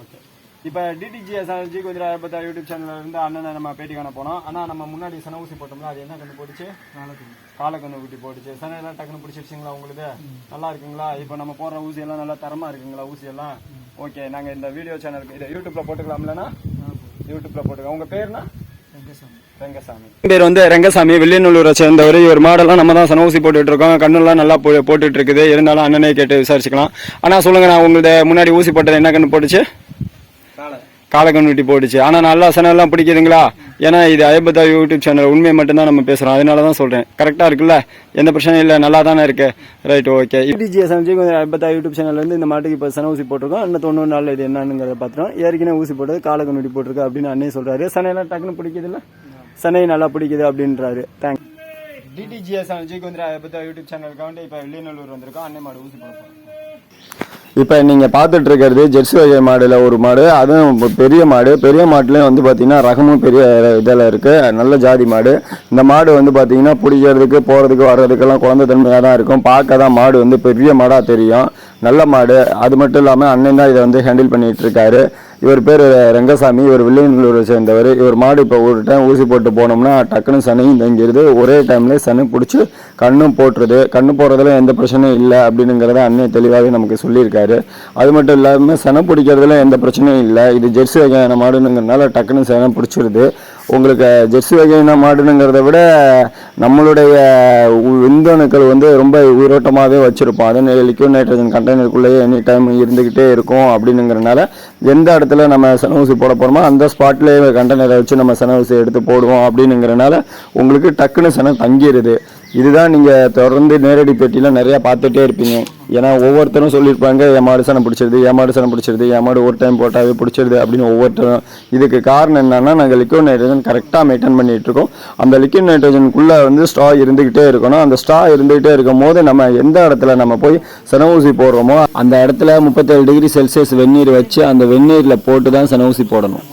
Okay இப்போ டிடிஜிஎஸ் G குதிரை பத்தா யூடியூப் சேனல்ல இருந்து அண்ணனை நம்ம பேட்டி காண போனோம். ஆனால் நம்ம முன்னாடி சன ஊசி போட்டோம்ல அது என்ன கண்ணு போட்டுச்சு? காலக்கண்ணு ஊட்டி போட்டுச்சு. சன எல்லாம் டக்குன்னு பிடிச்சிருச்சுங்களா உங்களுக்கு? நல்லா இருக்குங்களா? இப்போ நம்ம போடுற ஊசி எல்லாம் நல்லா தரமா இருக்குங்களா ஊசி எல்லாம்? ஓகே நாங்கள் இந்த வீடியோ சேனலுக்கு இதை யூடியூப்ல போட்டுக்கலாம்லண்ணா? யூடியூப்ல போட்டுக்கலாம். உங்க பேர்னா பேர் வந்து ரெங்கசாமி. வில்லியநல்லூரை சேர்ந்தவர். இவர் மாடெல்லாம் நம்ம தான் சன ஊசி போட்டுட்டு இருக்கோம் கண்ணெல்லாம் நல்லா போ- போட்டுட்டு இருக்குது இருந்தாலும் அண்ணனே கேட்டு விசாரிச்சுக்கலாம். அண்ணா சொல்லுங்க நான் உங்களது முன்னாடி ஊசி போட்டது என்ன கண்ணு போட்டுச்சு? காலக்கண்ணுட்டி போட்டுச்சு ஆனால் நல்லா சனெல்லாம் பிடிக்குதுங்களா? ஏன்னா இது ஐபத்தா யூடியூப் சேனல் உண்மையை மட்டும்தான் நம்ம பேசுகிறோம் அதனால தான் சொல்கிறேன் கரெக்டாக இருக்குல்ல? எந்த பிரச்சனையும் இல்லை. நல்லா தானே இருக்கு. ரைட் ஓகே டிஜிஎஸ்எம்ஜி ஐபத்தா யூடியூப் சேனல்லேருந்து இந்த மாட்டுக்கு இப்போ சன ஊசி போட்டிருக்கோம். இன்னும் தொண்ணூறு நாள் இது என்னங்கிறத பார்த்துறோம் ஏற்கனவே ஊசி போட்டது காலக்கண்ணுட்டி போட்டிருக்கு அப்படின்னு அண்ணே சொல்கிறாரு சனையெல்லாம் டக்குன்னு பிடிக்குதுல்ல? சனை நல்லா பிடிக்குது அப்படின்றாரு. தேங்க்ஸ் டிடிஜிஎஸ் ஜி குந்திரா ஐபத்தா யூடியூப் சேனலுக்கு வந்து இப்போ வில்லியநல்லூர் வந்திருக்கோம். அன்னை மாடு ஊசி போட இப்போ நீங்கள் பார்த்துட்டு இருக்கிறது ஜெர்சி வகை மாடில் ஒரு மாடு அதுவும் பெரிய மாடு. பெரிய மாட்டுலேயும் வந்து பார்த்தீங்கன்னா ரகமும் பெரிய இதில் இருக்குது நல்ல ஜாதி மாடு. இந்த மாடு வந்து பார்த்தீங்கன்னா பிடிக்கிறதுக்கு போகிறதுக்கு வர்றதுக்கெல்லாம் குழந்தை தன்மையாக தான் இருக்கும். பார்க்க தான் மாடு வந்து பெரிய மாடாக தெரியும். நல்ல மாடு. அது மட்டும் இல்லாமல் அண்ணன் தான் இதை வந்து ஹேண்டில் பண்ணிட்டு இருக்காரு இவர் பேர் ரெங்கசாமி இவர் வில்லியனூரை சேர்ந்தவர். இவர் மாடு இப்போ ஒரு டைம் ஊசி போட்டு போனோம்னா டக்குன்னு சனையும் தங்கிடுது ஒரே டைமில் சனி பிடிச்சி கண்ணும் போட்டுருது. கண்ணு போடுறதுல எந்த பிரச்சனையும் இல்லை அப்படிங்கிறத அண்ணன் தெளிவாகவே நமக்கு சொல்லியிருக்காரு. அது மட்டும் இல்லாமல் சனம் பிடிக்கிறதுல எந்த பிரச்சனையும் இல்லை. இது ஜெர்சி வகையான மாடுங்கிறதுனால டக்குன்னு சனம் பிடிச்சிருது. உங்களுக்கு ஜெர்சி வகையான மாடுனுங்கிறத விட நம்மளுடைய விந்தணுக்கள் வந்து ரொம்ப உயிரோட்டமாகவே வச்சுருப்போம். அதே லிக்யூட் நைட்ரஜன் கண்டெய்னருக்குள்ளேயே எனி டைம் இருந்துக்கிட்டே இருக்கும் அப்படின்னுங்கிறனால எந்த இடத்துல நம்ம சன ஊசி போட போகிறோமோ அந்த ஸ்பாட்லேயே கண்டெய்னரை வச்சு நம்ம சன ஊசி எடுத்து போடுவோம் அப்படின்னுங்கிறனால உங்களுக்கு டக்குன்னு சனம் தங்கிடுது இதுதான் நீங்கள் தொடர்ந்து நேரடி பேட்டியில் நிறையா பார்த்துட்டே இருப்பீங்க. ஏன்னா ஒவ்வொருத்தரும் சொல்லியிருப்பாங்க என் மாடு சனம் பிடிச்சிருது என் மாடு சனம் பிடிச்சிருது என் மாடு ஒரு டைம் போட்டாவே பிடிச்சிருது அப்படின்னு ஒவ்வொருத்தரும். இதுக்கு காரணம் என்னன்னா நாங்கள் லிக்விட் நைட்ரஜன் கரெக்டாக மெயின்டைன் பண்ணிகிட்டு இருக்கோம். அந்த லிக்விட் நைட்ரஜனுக்குள்ளே வந்து ஸ்ட்ரா இருந்துக்கிட்டே இருக்கணும். அந்த ஸ்ட்ரா இருந்துக்கிட்டே இருக்கும் போது நம்ம எந்த இடத்துல நம்ம போய் சன ஊசி போடுறோமோ அந்த இடத்துல முப்பத்தேழு டிகிரி செல்சியஸ் வெந்நீர் வச்சு அந்த வெந்நீரில் போட்டு தான் சன ஊசி போடணும்.